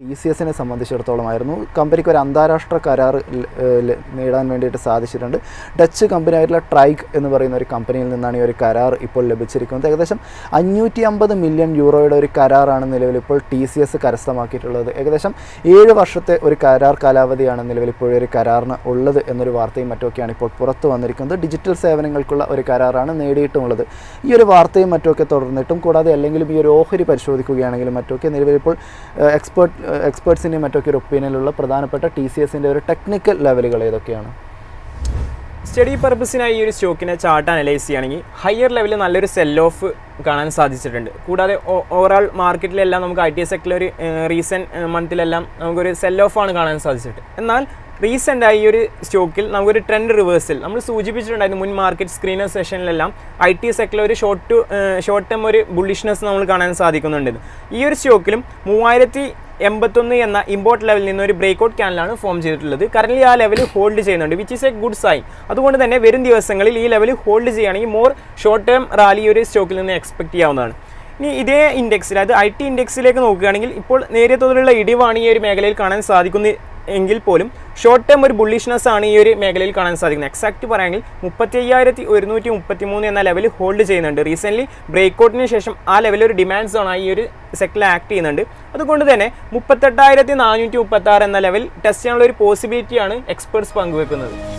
T C എസിനെ സംബന്ധിച്ചിടത്തോളമായിരുന്നു. കമ്പനിക്ക് ഒരു അന്താരാഷ്ട്ര കരാർ നേടാൻ വേണ്ടിയിട്ട് സാധിച്ചിട്ടുണ്ട്. ഡച്ച് കമ്പനിയായിട്ടുള്ള ട്രൈക്ക് എന്ന് പറയുന്ന ഒരു കമ്പനിയിൽ നിന്നാണ് ഈ ഒരു കരാർ ഇപ്പോൾ ലഭിച്ചിരിക്കുന്നത്. ഏകദേശം അഞ്ഞൂറ്റി അമ്പത് മില്യൺ യൂറോയുടെ ഒരു കരാറാണ് നിലവിൽ ഇപ്പോൾ ടി സി എസ് കരസ്ഥമാക്കിയിട്ടുള്ളത്. ഏകദേശം ഏഴ് വർഷത്തെ ഒരു കരാർ കാലാവധിയാണ് നിലവിൽ ഇപ്പോൾ ഒരു കരാറിന് ഉള്ളത് എന്നൊരു വാർത്തയും മറ്റുമൊക്കെയാണ് ഇപ്പോൾ പുറത്തു വന്നിരിക്കുന്നത്. ഡിജിറ്റൽ സേവനങ്ങൾക്കുള്ള ഒരു കരാറാണ് നേടിയിട്ടുമുള്ളത് ഈ ഒരു വാർത്തയും മറ്റുമൊക്കെ തുടർന്നിട്ടും കൂടാതെ അല്ലെങ്കിലും ഈ ഒരു ഓഹരി പരിശോധിക്കുകയാണെങ്കിലും മറ്റുമൊക്കെ നിലവിൽ ഇപ്പോൾ എക്സ്പേർട്ട് എക്സ്പേർട്സിന്റെയും മറ്റൊക്കെ ഒരു ഒപ്പീനിയനിലുള്ള പ്രധാനപ്പെട്ട ടി സി എസിന്റെ ഒരു ടെക്നിക്കൽ ലെവലുകൾ ഏതൊക്കെയാണ്? സ്റ്റഡി പർപ്പസിനായി ഈ ഒരു സ്റ്റോക്കിനെ ചാർട്ട് അനലൈസ് ചെയ്യുകയാണെങ്കിൽ ഹയർ ലെവലിൽ നല്ലൊരു സെൽ ഓഫ് കാണാൻ സാധിച്ചിട്ടുണ്ട്. കൂടാതെ ഓവറാൾ മാർക്കറ്റിലെല്ലാം നമുക്ക് ഐ ടി സെക്ടറിൽ ഒരു റീസെന്റ് മന്തിലെല്ലാം നമുക്കൊരു സെൽ ഓഫ് ആണ് കാണാൻ സാധിച്ചിട്ട്. എന്നാൽ റീസെന്റായി ഈ ഒരു സ്റ്റോക്കിൽ നമുക്കൊരു ട്രെൻഡ് റിവേഴ്സൽ നമ്മൾ സൂചിപ്പിച്ചിട്ടുണ്ടായിരുന്നു മുൻ മാർക്കറ്റ് സ്ക്രീനർ സെഷനിലെല്ലാം ഐ ടി സെക്ടറിൽ ഒരു ഷോർട്ട് ടു ഷോർട്ട് ടേം ഒരു ബുള്ളിഷ്നെസ് നമ്മൾ കാണാൻ സാധിക്കുന്നുണ്ട്. ഈ ഒരു സ്റ്റോക്കിലും മൂവായിരത്തി എൺപത്തൊന്ന് എന്ന ഇമ്പോർട്ട് ലെവലിൽ നിന്ന് ഒരു ബ്രേക്ക്ഔട്ട് ക്യാനലാണ് ഫോം ചെയ്തിട്ടുള്ളത്. കറന്റ് ആ ലെവൽ ഹോൾഡ് ചെയ്യുന്നുണ്ട് which is a good sign അതുകൊണ്ട് തന്നെ വരും ദിവസങ്ങളിൽ ഈ ലെവൽ ഹോൾഡ് ചെയ്യുകയാണെങ്കിൽ മോർ ഷോർട്ട് ടേം റാലി ഒരു സ്റ്റോക്കിൽ നിന്ന് എക്സ്പെക്ട് ചെയ്യാവുന്നതാണ്. ഇനി ഇതേ ഇൻഡെക്സിൽ അതായത് ഐ ടി ഇൻഡെക്സിലേക്ക് നോക്കുകയാണെങ്കിൽ ഇപ്പോൾ നേരിയ തോതിലുള്ള ഇടിവാണ് ഈ ഒരു മേഖലയിൽ കാണാൻ സാധിക്കുന്ന എങ്കിൽ പോലും ഷോർട്ട് ടേം ഒരു ബുള്ളിഷ്നെസ് ആണ് ഈ ഒരു മേഖലയിൽ കാണാൻ സാധിക്കുന്നത്. എക്സാക്ട് പറയുകയാണെങ്കിൽ മുപ്പത്തി അയ്യായിരത്തി ഒരുന്നൂറ്റി മുപ്പത്തി മൂന്ന് എന്ന ലെവൽ ഹോൾഡ് ചെയ്യുന്നുണ്ട്. റീസെന്റ്ലി ബ്രേക്ക്ഔട്ടിന് ശേഷം ആ ലെവലിൽ ഒരു ഡിമാൻഡ് സോൺ ആയി ഈ ഒരു സെക്ടറിൽ ആക്ട് ചെയ്യുന്നുണ്ട്. അതുകൊണ്ട് തന്നെ മുപ്പത്തെട്ടായിരത്തി നാനൂറ്റി മുപ്പത്തി ആറ് എന്ന ലെവൽ ടെസ്റ്റ് ചെയ്യാനുള്ള ഒരു പോസിബിലിറ്റിയാണ് എക്സ്പേർട്സ് പങ്കുവെക്കുന്നത്.